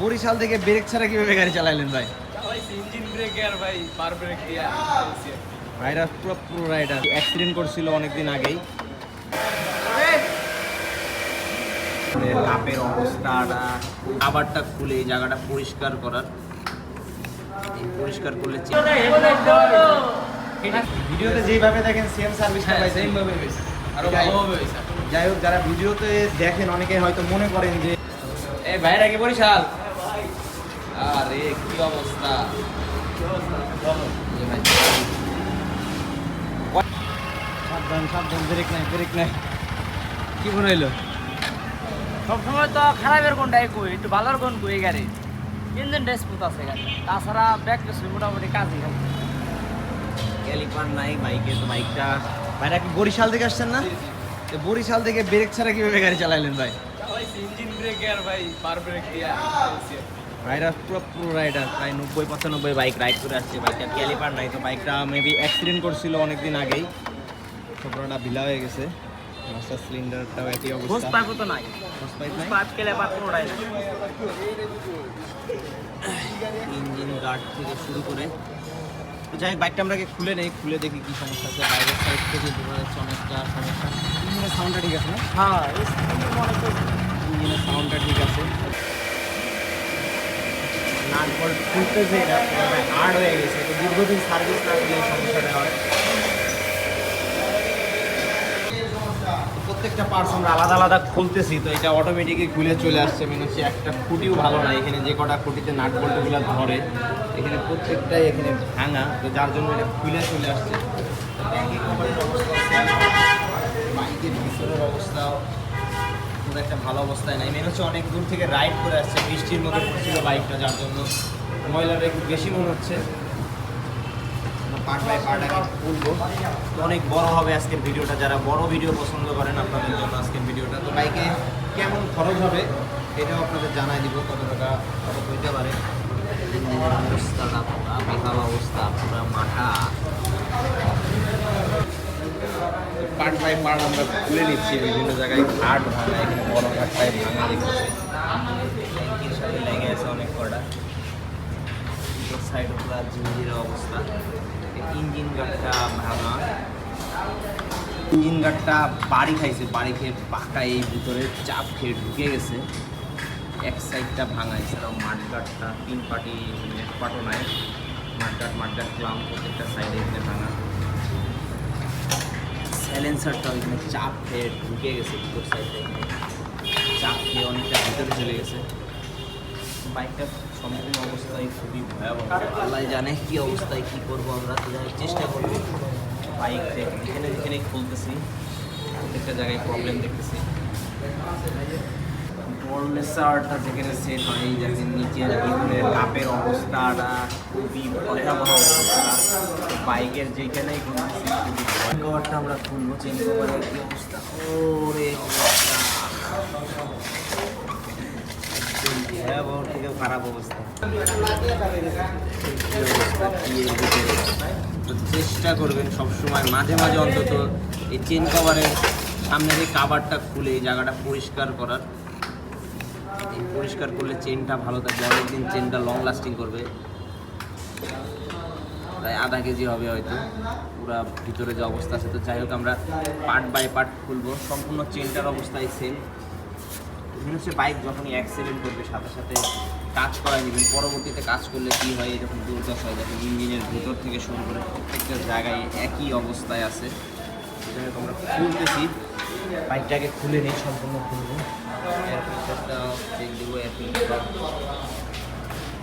বরিশাল থেকে ব্রেক ছাড়া কীভাবে গাড়ি চালাইলেন ভাই? ইঞ্জিন ব্রেক আর ভাই পার ব্রেক দিয়া। ভাইরা পুরো পুরো রাইডার অ্যাক্সিডেন্ট করছিল অনেকদিন আগেই। লাপের অবস্থাটা খাবারটা খুলে এই জায়গাটা পরিষ্কার করার। পরিষ্কার করলে ভিডিওতে যেভাবে দেখেন সেম সার্ভিসটা হ্যাঁ, পাই same আরও যাই হোক। ভালোভাবে যাই হোক যারা ভিডিওতে দেখেন অনেকে হয়তো মনে করেন যে এই ভাইরা কি বরিশাল। আরে কি অবস্থা? সাবধান সাবধান ব্রেক নাই ব্রেক নাই। কি মনে হইল? সবসময় তো খারাপের কোনটা কই একটু ভালোর কোন কই গাড়ি। ইঞ্জিনটা স্মুথ আছে গাড়ি তাছাড়া ব্যাক কিছু মোটামুটি কাজই হবে ক্যালিপার নাই বাইকে তো বাইকটা। ভাইরা কি বরিশাল থেকে আসছেন না। বরিশাল থেকে ব্রেক ছাড়া কীভাবে গাড়ি চালাইলেন ভাই? ভাই পার পুরো পুরো রাইডার প্রায় নব্বই পঁচানব্বই বাইক রাইড করে আসছে। বাইকটার ক্যালিপার নাই তো বাইকটা মেবি অ্যাক্সিডেন্ট করছিল অনেকদিন আগেই। ছোটটা ঢিলা হয়ে গেছে। মাস্টার সিলিন্ডারটাও একই অবস্থা। পাইপ তো নাই? হোস পাইপ নাই? পাইপ পাইপ কোনোটাই নাই ইঞ্জিন গার্ড থেকে শুরু করে তো যাই বাইকটা আমরা খুলে নেই খুলে দেখি কি সমস্যা আছে। বাইরের সাইড থেকে বোঝা যাচ্ছে অনেকটা সমস্যা। ইঞ্জিনের সাউন্ডটা ঠিক আছে না? হ্যাঁ ইঞ্জিনের সাউন্ডটা ঠিক আছে। তারপর বল্ট খুলতেছে এটা হার্ড হয়ে গেছে। তো দীর্ঘদিন সার্ভিস না দিয়ে সমস্যাটা হয়। প্রত্যেকটা পার্টস আমরা আলাদা আলাদা খুলতেছি, তো এটা অটোমেটিকই খুলে চলে আসছে। মেন হচ্ছে একটা খুঁটিও ভালো না, এখানে যে কটা খুঁটিতে নাট বল্টগুলো ধরে, এখানে প্রত্যেকটাই এখানে ভাঙা, তো যার জন্য এটা খুলে চলে আসছে। অবস্থা বাইকের ভিতরের অবস্থাও খুব একটা ভালো অবস্থায় নাই। মেন হচ্ছে অনেক দূর থেকে রাইড করে আসছে, বৃষ্টির মধ্যে পড়ছিল বাইকটা, যার জন্য ময়লাটা একটু বেশি মনে হচ্ছে। পার্ট বাই পার্ট আগে খুলবো তো অনেক বড় হবে আজকের ভিডিওটা। যারা বড় ভিডিও পছন্দ করেন আপনাদের জন্য আজকের ভিডিওটা। তো বাইকে কেমন খরচ হবে এটাও আপনাদের জানাই দিব কত টাকা খরচ হইতে পারে। অবস্থাটা পুরা বেহাল অবস্থা পুরা মাথা পার্ট বাই পার্ট আমরা খুলে নিচ্ছি বিভিন্ন জায়গায়। ঘাট ভাঙা এখানে বড় ঘাটটায় ভাঙা ট্যাঙ্কির সাথে লেগে আছে অনেক কটা। সাইড পুরো জিঞ্জিরের অবস্থা। ইঞ্জিন গার্ডটা ভাঙা ইঞ্জিন গার্ডটা বাড়ি খাইছে, বাড়ি খেয়ে পাকা এই ভিতরে চাপ খেয়ে ঢুকে গেছে। এক সাইডটা ভাঙা এছাড়াও মাঠগাটটা তিন পাটি এক পাটও নাই। মাঠগাট মাঠগাট ক্লাম প্রত্যেকটা সাইডে এখানে ভাঙা। স্যালেন্সারটা ওইখানে চাপ খেয়ে ঢুকে গেছে ভিতর সাইডে। চাপ খেয়ে অনেকটা ভিতরে চলে গেছে। বাইকটা সম্পূর্ণ অবস্থায় খুবই ভয়াবহ। আল্লাহ জানে কি অবস্থায় কি করব, আমরা তো যাই চেষ্টা করব। বাইক যেখানে যেখানে খুলতেছি প্রত্যেকটা জায়গায় প্রবলেম দেখতেছি। ডোরলেসারটা যেখানে সেট হয় দেখেন নিচের ভিতরে কাপের অবস্থাটা খুবই ভয়াবহ অবস্থা। বাইকের যেখানেই খুলতেছি খুবই কভারটা আমরা খুলবো চেঞ্জ কভারের কি অবস্থা? ওরে অবস্থা? থেকেও খারাপ অবস্থা? চেষ্টা করবেন সবসময়। মাঝে মাঝে অন্তত এই চেন কভারের সামনে যে কাভারটা খুলে, এই জায়গাটা পরিষ্কার করার। পরিষ্কার করলে চেনটা ভালো থাকবে। অনেকদিন চেনটা লং লাস্টিং করবে। প্রায় আধা কেজি হবে হয়তো। পুরা ভিতরে যে অবস্থা আছে। তো যাই হোক, আমরা পার্ট বাই পার্ট খুলবো। সম্পূর্ণ চেনটার অবস্থায় সেম মনে হচ্ছে বাইক যখনই অ্যাক্সিডেন্ট করবে, সাথে সাথে কাজ করা নেবেন পরবর্তীতে কাজ করলে কী হয়, এরকম দুর্দশা হয় ইঞ্জিনের ভিতর থেকে শুরু করে প্রত্যেকটা জায়গায় একই অবস্থায় আছে। সেখানে তোমরা খুলতেছি। বাইকটাকে খুলে নিই, সম্পূর্ণ খুলবো। এয়ার ফিল্টারটা চেক দেবো এয়ার ফিল্টার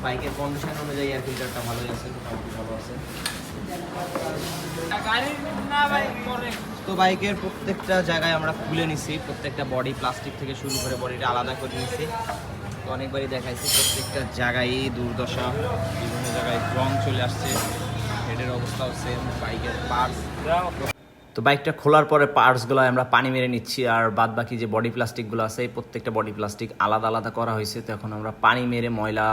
বাইকের কন্ডিশন অনুযায়ী এয়ার ফিল্টারটা ভালোই আছে, মোটামুটি ভালো আছে। তো বাইকের প্রত্যেকটা জায়গায় আমরা খুলে নিছি, প্রত্যেকটা বডি প্লাস্টিক থেকে শুরু করে বডিটা আলাদা করে নিছি। তো অনেকবারই দেখাইছি, প্রত্যেকটা জায়গায় দুর্দশা, বিভিন্ন জায়গায় রং চলে আসছে হেডের অবস্থাও সেম বাইকের পার্টস তো বাইকটা খোলার পরে পার্টসগুলো আমরা পানি মেরে নিচ্ছি, আর বাদ বাকি যে বডি প্লাস্টিকগুলো আছে, এই প্রত্যেকটা বডি প্লাস্টিক আলাদা আলাদা করা হয়েছে। তো এখন আমরা পানি মেরে ময়লা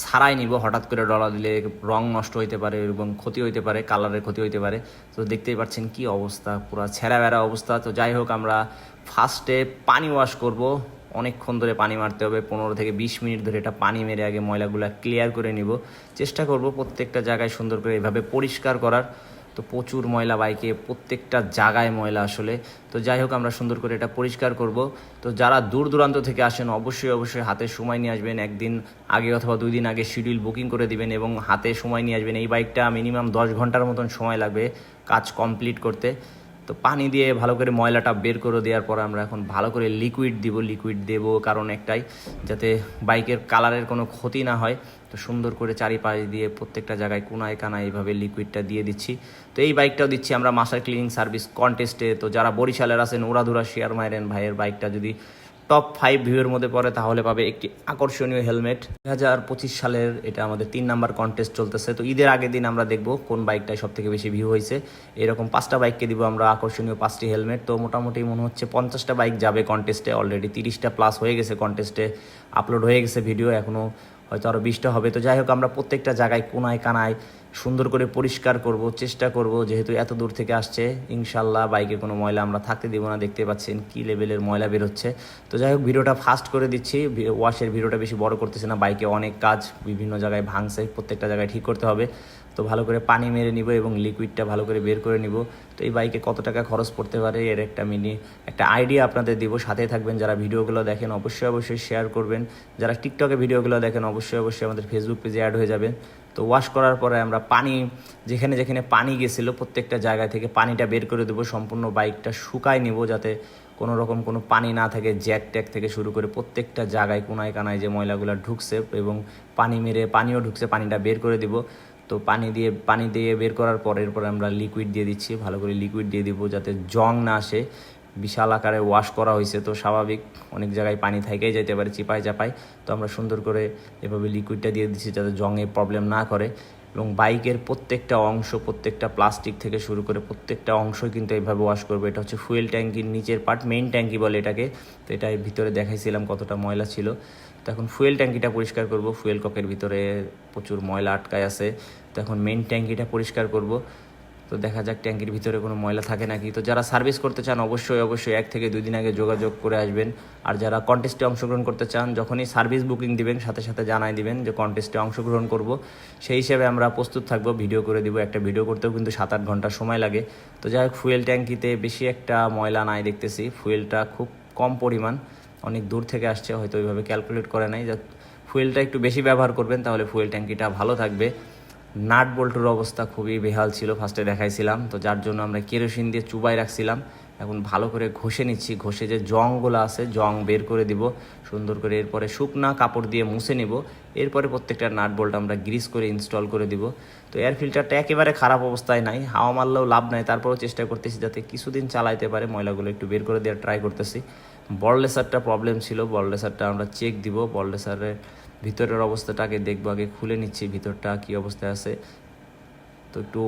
সারাই নিব, হঠাৎ করে ডলা দিলে রং নষ্ট হইতে পারে এবং ক্ষতি হইতে পারে, কালারের ক্ষতি হইতে পারে। তো দেখতেই পাচ্ছেন কি অবস্থা, পুরো ছেঁড়া বেড়া অবস্থা। তো যাই হোক, আমরা ফার্স্টে পানি ওয়াশ করব। অনেকক্ষণ ধরে পানি মারতে হবে, পনেরো থেকে বিশ মিনিট ধরে এটা পানি মেরে আগে ময়লাগুলো ক্লিয়ার করে নিব। চেষ্টা করব প্রত্যেকটা জায়গায় সুন্দর করে এভাবে পরিষ্কার করার। তো প্রচুর ময়লা বাইকে, প্রত্যেকটা জায়গায় ময়লা আসলে। তো যাই হোক, আমরা সুন্দর করে এটা পরিষ্কার করব। তো যারা দূর দূরান্ত থেকে আসেন, অবশ্যই অবশ্যই হাতে সময় নিয়ে আসবেন। একদিন আগে অথবা দুই দিন আগে শিডিউল বুকিং করে দিবেন এবং হাতে সময় নিয়ে আসবেন। এই বাইকটা মিনিমাম দশ ঘণ্টার মতন সময় লাগবে কাজ কমপ্লিট করতে। তো পানি দিয়ে ভালো করে ময়লাটা বের করে দেওয়ার পর আমরা এখন ভালো করে লিকুইড দিব লিকুইড দেব কারণ একটাই, যাতে বাইকের কালারের কোনো ক্ষতি না হয়। তো সুন্দর করে চারিপাশ দিয়ে প্রত্যেকটা জায়গায় কোনায় কানায় এইভাবে লিকুইডটা দিয়ে দিচ্ছি। তো এই বাইকটাও দিচ্ছি আমরা মাস্টার ক্লিনিং সার্ভিস কন্টেস্টে তো যারা বরিশালের আছেন ওরাধুরা শেয়ার মাইরেন ভাইয়ের বাইকটা যদি টপ ফাইভ ভিউয়ের মধ্যে পড়ে, তাহলে পাবে একটি আকর্ষণীয় হেলমেট দু হাজার পঁচিশ সালের এটা আমাদের তিন নাম্বার কন্টেস্ট চলতেছে। তো ঈদের আগের দিন আমরা দেখব কোন বাইকটায় সব থেকে বেশি ভিউ হয়েছে। এরকম পাঁচটা বাইককে দিব আমরা আকর্ষণীয় পাঁচটি হেলমেট তো মোটামুটি মনে হচ্ছে পঞ্চাশটা বাইক যাবে কন্টেস্টে অলরেডি তিরিশটা প্লাস হয়ে গেছে কন্টেস্টে আপলোড হয়ে গেছে ভিডিও এখনও হয়তো আরও বিশটা হবে। তো যাই হোক, আমরা প্রত্যেকটা জায়গায় কোনায় কানায় সুন্দর করে পরিষ্কার করব, চেষ্টা করব, যেহেতু এত দূর থেকে আসছে, ইনশাল্লাহ বাইকে কোনো ময়লা আমরা থাকতে দিব না। দেখতে পাচ্ছেন কি লেভেলের ময়লা বেরোচ্ছে তো যাই হোক, ভিডিওটা ফাস্ট করে দিচ্ছি। ওয়াশের ভিডিওটা বেশি বড় করতেছে না। বাইকে অনেক কাজ বিভিন্ন জায়গায় ভাঙছে, প্রত্যেকটা জায়গায় ঠিক করতে হবে। তো ভালো করে পানি মেরে নিব এবং লিকুইডটা ভালো করে বের করে নিব। তো এই বাইকে কত টাকা খরচ পড়তে পারে এর একটা মিনি একটা আইডিয়া আপনাদের দিব। সাথে থাকবেন যারা ভিডিওগুলো দেখেন, অবশ্যই অবশ্যই শেয়ার করবেন। যারা টিকটকে ভিডিওগুলো দেখেন, অবশ্যই অবশ্যই আমাদের ফেসবুক পেজে অ্যাড হয়ে যাবেন তো ওয়াশ করার পরে আমরা পানি, যেখানে যেখানে পানি গেছিল প্রত্যেকটা জায়গা থেকে পানিটা বের করে দেবো। সম্পূর্ণ বাইকটা শুকায় নিব যাতে কোনো রকম কোনো পানি না থাকে, জ্যাক ট্যাক থেকে শুরু করে প্রত্যেকটা জায়গায় কোনায় কানায় যে ময়লাগুলো ঢুকছে এবং পানি মেরে পানিও ঢুকছে, পানিটা বের করে দিব। তো পানি দিয়ে পানি দিয়ে বের করার পর এরপর আমরা লিকুইড দিয়ে দিচ্ছি, ভালো করে লিকুইড দিয়ে দিব যাতে জং না আসে। বিশাল আকারে ওয়াশ করা হয়েছে, তো স্বাভাবিক অনেক জায়গায় পানি থেকেই যেতে পারে, চিপায় চাপায়। তো আমরা সুন্দর করে এভাবে লিকুইডটা দিয়ে দিচ্ছি যাতে জংয়ে প্রবলেম না করে। এবং বাইকের প্রত্যেকটা অংশ, প্রত্যেকটা প্লাস্টিক থেকে শুরু করে প্রত্যেকটা অংশই কিন্তু এইভাবে ওয়াশ করব। এটা হচ্ছে ফুয়েল ট্যাঙ্কির নিচের পার্ট মেইন ট্যাঙ্কি বলে এটাকে। তো এটা ভিতরে দেখাইছিলাম কতটা ময়লা ছিল। তো এখন ফুয়েল ট্যাঙ্কিটা পরিষ্কার করব। ফুয়েল ককের ভিতরে প্রচুর ময়লা আটকায় আছে। তো এখন মেইন ট্যাঙ্কিটা পরিষ্কার করব। তো দেখা যাক ট্যাঙ্কির ভিতরে কোনো ময়লা থাকে নাকি। তো যারা সার্ভিস করতে চান অবশ্যই অবশ্যই এক থেকে দুই দিন আগে যোগাযোগ করে আসবেন। আর যারা কন্টেস্টে অংশগ্রহণ করতে চান, যখনই সার্ভিস বুকিং দিবেন, সাথে সাথে জানাই দিবেন যে কন্টেস্টে অংশগ্রহণ করব। সেই হিসেবে আমরা প্রস্তুত থাকব ভিডিও করে দিব। একটা ভিডিও করতেও কিন্তু সাত আট ঘণ্টা সময় লাগে। তো যাই হোক ফুয়েল ট্যাঙ্কিতে বেশি একটা ময়লা নাই দেখতেছি। ফুয়েলটা খুব কম পরিমাণ, অনেক দূর থেকে আসছে, হয়তো ওইভাবে ক্যালকুলেট করে নাই। যা ফুয়েলটা একটু বেশি ব্যবহার করবেন, তাহলে ফুয়েল ট্যাঙ্কিটা ভালো থাকবে। নাট বল্টুর অবস্থা খুবই বেহাল ছিল ফার্স্টে দেখাইছিলাম। তো যার জন্য আমরা কেরোসিন দিয়ে চুবাই রাখছিলাম। এখন ভালো করে ঘষে নিচ্ছি, ঘষে যে জংগুলো আছে, জং বের করে দিব, সুন্দর করে এরপরে শুকনা কাপড় দিয়ে মুছে নিব। এরপরে প্রত্যেকটা নাট বল্ট আমরা গ্রিস করে ইনস্টল করে দিব। তো এয়ার ফিল্টারটা একেবারে খারাপ অবস্থায় নাই, হাওয়া মারলেও লাভ নাই। তারপরেও চেষ্টা করতেছি যাতে কিছুদিন চালাইতে পারে, ময়লাগুলো একটু বের করে দেওয়ার ট্রাই করতেছি। বললেসারটা প্রবলেম ছিল বললেসারটা আমরা চেক দিব বললেসারের ভিতরের অবস্থাটাকে দেখব, আগে খুলে নিচ্ছি ভিতরটা কি অবস্থায় আছে। তো একটু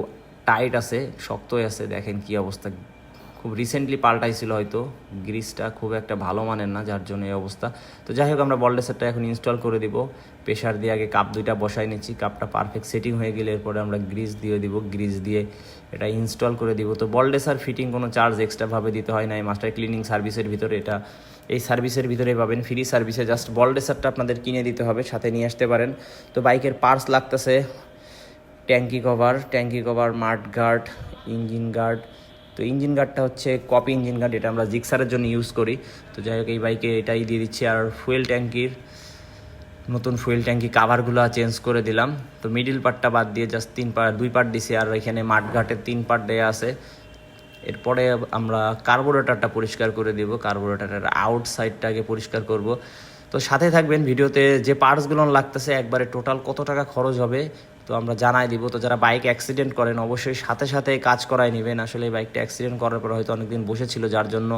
টাইট আছে, শক্তই আছে, দেখেন কি অবস্থা খুব রিসেন্টলি পাল্টাইছিল হয়তো। গ্রিসটা খুব একটা ভালো মানের না, যার জন্য এই অবস্থা। তো যাই হোক, আমরা বলডেসারটা এখন ইনস্টল করে দিব। প্রেশার দিয়ে আগে কাপ দুইটা বসাই নিচ্ছি। কাপটা পারফেক্ট সেটিং হয়ে গেলে এরপরে আমরা গ্রিস দিয়ে দিব। গ্রিস দিয়ে এটা ইনস্টল করে দিব। তো বলডেসার ফিটিং কোনো চার্জ এক্সট্রাভাবে দিতে হয় না এই মাস্টার ক্লিনিং সার্ভিসের ভিতরে এটা, এই সার্ভিসের ভিতরে পাবেন। ফ্রি সার্ভিসে জাস্ট বলডেসারটা আপনাদের কিনে দিতে হবে, সাথে নিয়ে আসতে পারেন। তো বাইকের পার্টস লাগতেছে। ট্যাঙ্কি কভার ট্যাঙ্কি cover mud guard engine guard তো ইঞ্জিন গার্ডটা হচ্ছে কপি ইঞ্জিন গার্ড এটা আমরা জিক্সারের জন্য ইউজ করি। তো যাই হোক, এই বাইকে এটাই দিয়ে দিচ্ছি। আর ফুয়েল ট্যাঙ্কির নতুন ফুয়েল ট্যাঙ্কি কাভারগুলো চেঞ্জ করে দিলাম। তো মিডিল পার্টটা বাদ দিয়ে জাস্ট তিন পার্ট দুই পার্ট দিছি। আর এখানে মাঠঘাটের তিন পার্ট দেওয়া আছে। এরপরে আমরা কার্বোরেটারটা পরিষ্কার করে দিব। কার্বোরেটারের আউট সাইডটাকে পরিষ্কার করব। তো সাথে থাকবেন ভিডিওতে। যে পার্টসগুলো লাগতেছে, একবারে টোটাল কত টাকা খরচ হবে, তো আমরা জানাই দিব। তো যারা বাইক অ্যাক্সিডেন্ট করেন, অবশ্যই সাথে সাথে কাজ করাই নেবেন। আসলে এই বাইকটা অ্যাক্সিডেন্ট করার পর হয়তো অনেকদিন বসেছিল, যার জন্য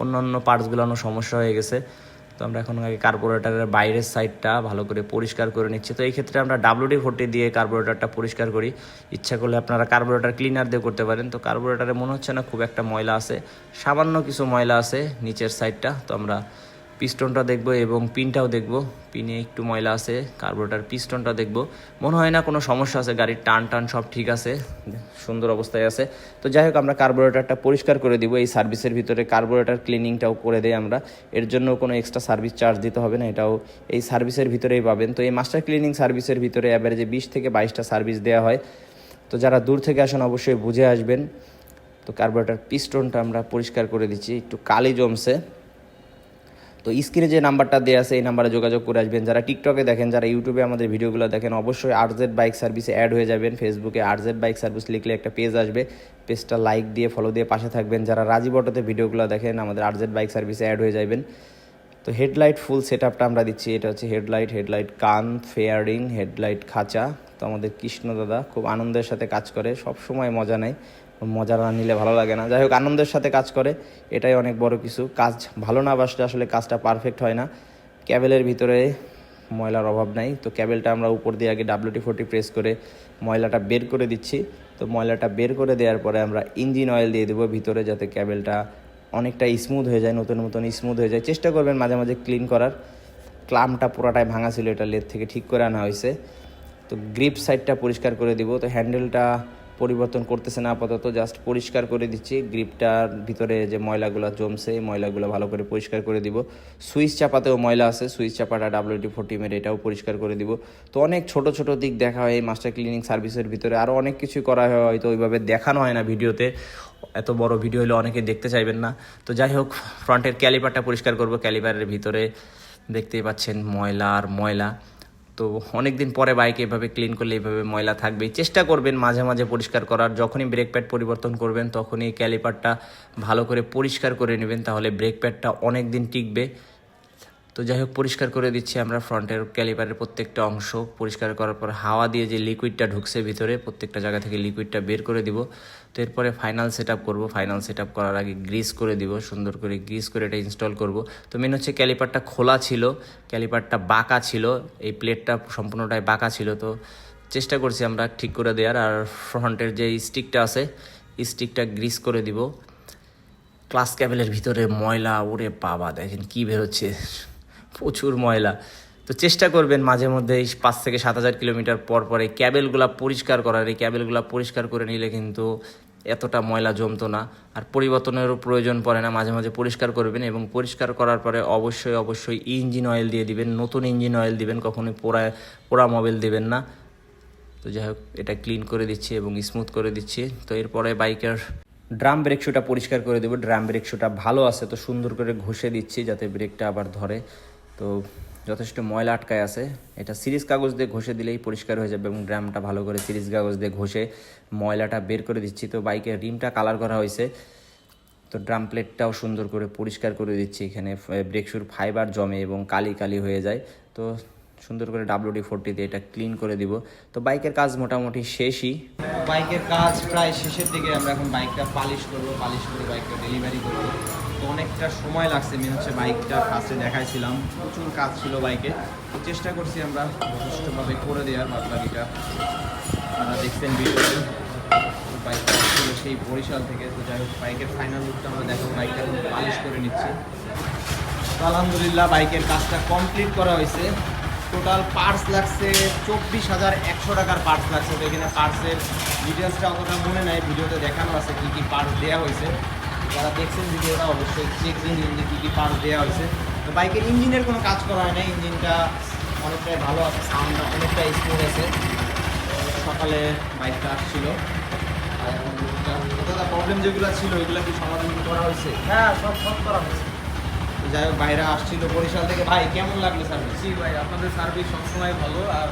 অন্য অন্য পার্টসগুলোরও সমস্যা হয়ে গেছে। তো আমরা এখন আগে কার্বোরেটারের বাইরের সাইডটা ভালো করে পরিষ্কার করে নিচ্ছি। তো এই ক্ষেত্রে আমরা ডাব্লিউডি ফোর্টি দিয়ে কার্বোরেটারটা পরিষ্কার করি। ইচ্ছা করলে আপনারা কার্বোরেটার ক্লিনার দিয়ে করতে পারেন। তো কার্বোরেটারে মনে হচ্ছে না, খুব একটা ময়লা আছে। সামান্য কিছু ময়লা আছে নিচের সাইডটা তো আমরা পিস্টনটা দেখব এবং পিনটাও দেখব। পিনে একটু ময়লা আছে, কার্বোরেটার পিস্টনটা দেখব। মনে হয় না কোনো সমস্যা আছে, গাড়ির টান টান সব ঠিক আছে, সুন্দর অবস্থায় আছে। তো যাই হোক, আমরা কার্বোরেটারটা পরিষ্কার করে দিব, এই সার্ভিসের ভিতরে কার্বোরেটার ক্লিনিংটাও করে দেয় আমরা। এর জন্য কোনো এক্সট্রা সার্ভিস চার্জ দিতে হবে না, এটাও এই সার্ভিসের ভিতরেই পাবেন। তো এই মাস্টার ক্লিনিং সার্ভিসের ভিতরে অ্যাভারেজে বিশ থেকে বাইশটা সার্ভিস দেওয়া হয়। তো যারা দূর থেকে আসেন, অবশ্যই বুঝে আসবেন। তো কার্বোরেটার পিস্টনটা আমরা পরিষ্কার করে দিচ্ছি, একটু কালি জমছে। তো স্ক্রিনে যে নাম্বারটা দেওয়া আছে, এই নাম্বারে যোগাযোগ করে আসবেন। যারা টিকটকে দেখেন, যারা ইউটিউবে আমাদের ভিডিওগুলো দেখেন, অবশ্যই আরজেড বাইক সার্ভিসে অ্যাড হয়ে যাবেন। ফেসবুকে আরজেড বাইক সার্ভিস লিখলে একটা পেজ আসবে। পেজটা লাইক দিয়ে ফলো দিয়ে পাশে থাকবেন। যারা রাজীব অটোতে ভিডিওগুলো দেখেন, আমাদের আরজেড বাইক সার্ভিসে অ্যাড হয়ে যাবেন। তো হেডলাইট ফুল সেট আপটা আমরা দিচ্ছি। এটা হচ্ছে হেডলাইট হেডলাইট কান ফেয়ারিং হেডলাইট খাঁচা। তো আমাদের কৃষ্ণ দাদা খুব আনন্দের সাথে কাজ করে সব সময় মজা নেয়। মজা না নিলে ভালো লাগে না। যাই হোক, আনন্দের সাথে কাজ করে, এটাই অনেক বড় কিছু। কাজ ভালো না বাসলে আসলে কাজটা পারফেক্ট হয় না। ক্যাবেলের ভিতরে ময়লার অভাব নাই। তো ক্যাবেলটা আমরা উপর দিয়ে আগে ডাব্লিউটি ফোরটি প্রেস করে ময়লাটা বের করে দিচ্ছি। তো ময়লাটা বের করে দেওয়ার পরে আমরা ইঞ্জিন অয়েল দিয়ে দেবো ভিতরে যাতে ক্যাবেলটা অনেকটা স্মুথ হয়ে যায়, নতুন নতুন স্মুথ হয়ে যায়। চেষ্টা করবেন মাঝে মাঝে ক্লিন করার। ক্লামটা পুরাটাই ভাঙা ছিল, এটা লেদ থেকে ঠিক করে আনা হয়েছে। তো গ্রিপ সাইডটা পরিষ্কার করে দিব। তো হ্যান্ডেলটা পরিবর্তন করতেছে না আপাতত জাস্ট পরিষ্কার করে দিচ্ছি। গ্রিপটার ভিতরে যে ময়লাগুলো জমছে, এই ময়লাগুলো ভালো করে পরিষ্কার করে দিব। সুইচ চাপাতেও ময়লা আছে, সুইচ চাপাটা ডাব্লিউটি ফোর্টি মেরে এটাও পরিষ্কার করে দিব। তো অনেক ছোট ছোট দিক দেখা হয় এই মাস্টার ক্লিনিং সার্ভিসের ভিতরে। আরও অনেক কিছু করা হয়, হয়তো ওইভাবে দেখানো হয় না ভিডিওতে। এত বড় ভিডিও হলে অনেকে দেখতে চাইবেন না। তো যাই হোক ফ্রন্টের ক্যালিপারটা পরিষ্কার করব। ক্যালিপারের ভিতরে দেখতেই পাচ্ছেন ময়লা আর ময়লা। তো অনেক দিন পরে বাইক এভাবে ক্লিন করলে এভাবে ময়লা থাকবে। চেষ্টা করবেন মাঝে মাঝে পরিষ্কার করার। যখনই ব্রেক প্যাড পরিবর্তন করবেন, তখনই ক্যালিপারটা ভালো করে পরিষ্কার করে নেবেন, তাহলে ব্রেক প্যাডটা অনেক দিন টিকবে। তো যাই হোক পরিষ্কার করে দিচ্ছি আমরা ফ্রন্টের ক্যালিপারের প্রত্যেকটা অংশ। পরিষ্কার করার পর হাওয়া দিয়ে যে লিকুইডটা ঢুকছে ভিতরে, প্রত্যেকটা জায়গা থেকে লিকুইডটা বের করে দিব। তো এরপরে ফাইনাল সেট আপ করব। ফাইনাল সেট আপ করার আগে গ্রিস করে দিব, সুন্দর করে গ্রিস করে এটা ইনস্টল করব। তো মেন হচ্ছে ক্যালিপারটা খোলা ছিল, ক্যালিপারটা বাঁকা ছিল, এই প্লেটটা সম্পূর্ণটাই বাঁকা ছিল। তো চেষ্টা করছি আমরা ঠিক করে দেওয়ার। আর ফ্রন্টের যে স্টিকটা আছে স্টিকটা গ্রিস করে দিব। ক্লাস ক্যাবেলের ভিতরে ময়লা, ওরে বাবা, দেখেন কী বেরোচ্ছে। প্রচুর ময়লা। তো চেষ্টা করবেন মাঝে মধ্যে এই পাঁচ থেকে সাত হাজার কিলোমিটার পর পর এই ক্যাবেলগুলো পরিষ্কার করার। এই ক্যাবেলগুলো পরিষ্কার করে নিলে কিন্তু এতটা ময়লা জমতো না। আর পরিবর্তনেরও প্রয়োজন পড়ে না, মাঝে মাঝে পরিষ্কার করবেন এবং পরিষ্কার করার পরে অবশ্যই অবশ্যই ইঞ্জিন অয়েল দিয়ে দিবেন, নতুন ইঞ্জিন অয়েল দিবেন, কখনোই পোড়া পোড়া মোবিল দিবেন না। তো যাই হোক, এটা ক্লিন করে দিচ্ছি এবং স্মুথ করে দিচ্ছি। তো এরপরে বাইকের ড্রাম ব্রেক শুটা পরিষ্কার করে দেবো। ড্রাম ব্রেক শুটা ভালো আছে, তো সুন্দর করে ঘষে দিচ্ছি যাতে ব্রেকটা আবার ধরে। তো যথেষ্ট ময়লা আটকায় আছে। এটা সিরিজ কাগজ দিয়ে ঘষে দিলেই পরিষ্কার হয়ে যাবে এবং ড্রামটা ভালো করে সিরিজ কাগজ দিয়ে ঘষে ময়লাটা বের করে দিচ্ছি। তো বাইকের রিমটা কালার করা হয়েছে। তো ড্রাম প্লেটটাও সুন্দর করে পরিষ্কার করে দিচ্ছি। এখানে ব্রেক শুর ফাইবার জমে এবং কালি কালি হয়ে যায়। তো সুন্দর করে ডাব্লিউডি ফোরটি দিয়ে এটা ক্লিন করে দিব। তো বাইকের কাজ মোটামুটি শেষই। বাইকের কাজ প্রায় শেষের দিকে আমরা এখন বাইকটা পালিশ করব, পালিশ করে বাইকটা ডেলিভারি করব। অনেকটা সময় লাগছে মেন হচ্ছে বাইকটা ফার্স্টে দেখাইছিলাম। প্রচুর কাজ ছিল বাইকে চেষ্টা করছি আমরা যথেষ্টভাবে করে দেওয়ার বাদ বাকিটা আপনারা দেখছেন ভিডিওতে বাইকটা ছিল সেই বরিশাল থেকে। তো যাই হোক বাইকের ফাইনাল লুকটা আমরা দেখো বাইকটা পালিশ করে নিচ্ছি। তো আলহামদুলিল্লাহ বাইকের কাজটা কমপ্লিট করা হয়েছে। টোটাল পার্টস লাগছে চব্বিশ হাজার একশো টাকার পার্টস লাগছে। তো এখানে পার্টসের ডিটেলসটা অতটা মনে নেয় ভিডিওতে দেখানো আছে কী কী পার্টস দেওয়া হয়েছে। যারা দেখছেন ভিডিওটা অবশ্যই চেক নিন যে কী কী পার্টস দেওয়া হয়েছে। তো বাইকের ইঞ্জিনের কোনো কাজ করা হয় না ইঞ্জিনটা অনেকটাই ভালো আছে সাউন্ডটা অনেকটাই স্মুথ আছে। সকালে বাইকটা আসছিল। আর এখন দাদা প্রবলেম যেগুলো ছিল ওইগুলো কি সমাধান করা হয়েছে? হ্যাঁ সব সব করা হয়েছে। তো যাই হোক বাইরে আসছিল বরিশাল থেকে। ভাই কেমন লাগল সার্ভিস জি ভাই আপনাদের সার্ভিস সবসময় ভালো। আর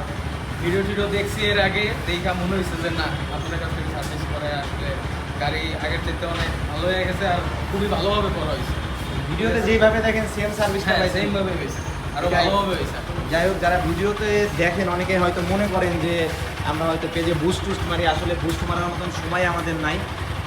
ভিডিও টিডিও দেখছি এর আগে দেখা মনে হয়েছে যে না আপনাদের কাছ থেকে সার্ভিস করে আসলে গাড়ি আগের থেকে অনেক ভালো হয়ে গেছে আর খুবই ভালোভাবে করা হয়েছে। ভিডিওতে যেভাবে দেখেন সেম সার্ভিসটা হ্যাঁ পাইছেন। সেমভাবে হয়েছে। আরও ভালোভাবে হয়েছে যাই হোক যারা ভিডিওতে দেখেন অনেকে হয়তো মনে করেন যে আমরা হয়তো পেজে বুস্ট টুস্ট মারি আসলে বুস্ট মারার মতন সময় আমাদের নাই।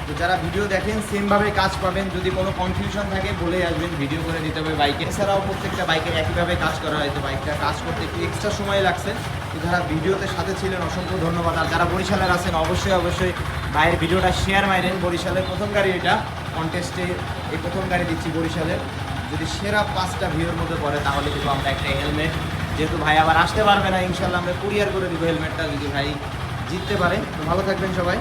তো যারা ভিডিও দেখেন সেমভাবে কাজ পাবেন। যদি কোনো কনফিউশন থাকে বলে আসবেন ভিডিও করে দিতে হবে বাইকে এছাড়াও প্রত্যেকটা বাইকের একইভাবে কাজ করা হয়। তো বাইকটা কাজ করতে একটু এক্সট্রা সময় লাগছে। তো যারা ভিডিওতে সাথে ছিলেন অসংখ্য ধন্যবাদ। আর যারা বরিশালের আছেন অবশ্যই অবশ্যই বাইরের ভিডিওটা শেয়ার মারেন বরিশালের প্রথম গাড়ি এটা। কন্টেস্টে এই প্রথম গাড়ি দিচ্ছি বরিশালের যদি সেরা পাঁচটা ভিউর মধ্যে পড়ে, তাহলে কিন্তু আমরা একটা হেলমেট যেহেতু ভাই আবার আসতে পারবে না ইনশাল্লাহ আমরা কুরিয়ার করে দিব হেলমেটটা যদি ভাই জিততে পারে। তো ভালো থাকবেন সবাই।